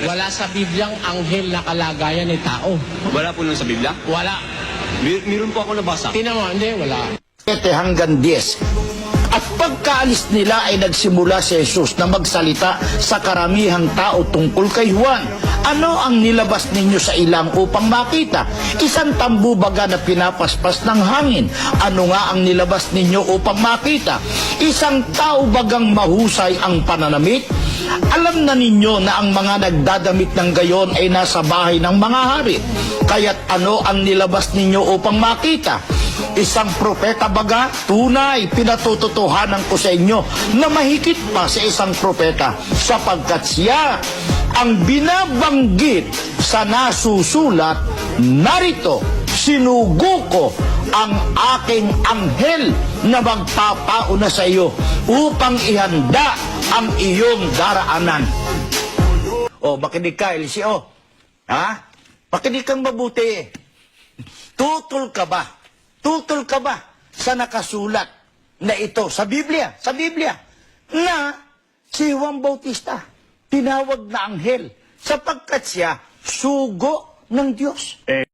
Wala sa Bibliang anghel na kalagayan ni tao. Wala po nun sa Biblia? Wala. Mer- meron po ako nabasa. Tingnan mo, hindi, wala. 7 hanggang 10. At pagkaalis nila ay nagsimula si Jesus na magsalita sa karamihang tao tungkol kay Juan. Ano ang nilabas ninyo sa ilang upang makita? Isang tambu baga na pinapaspas ng hangin. Ano nga ang nilabas ninyo upang makita? Isang tao bagang mahusay ang pananamit? Alam na ninyo na ang mga nagdadamit ng gayon ay nasa bahay ng mga hari. Kaya't ano ang nilabas ninyo upang makita? Isang propeta baga, tunay, pinatututuhanan ko sa inyo na mahigit pa sa isang propeta sapagkat siya ang binabanggit sa nasusulat, narito, sinugo ko ang aking anghel na magpapauna sa iyo upang ihanda ang iyong daraanan. O, makinig ka, Eliseo. Ha? Makinig kang mabuti. Tutol ka ba? Tutol ka ba sa nakasulat na ito sa Biblia? Sa Biblia na si Juan Bautista tinawag na anghel sapagkat siya sugo ng Diyos.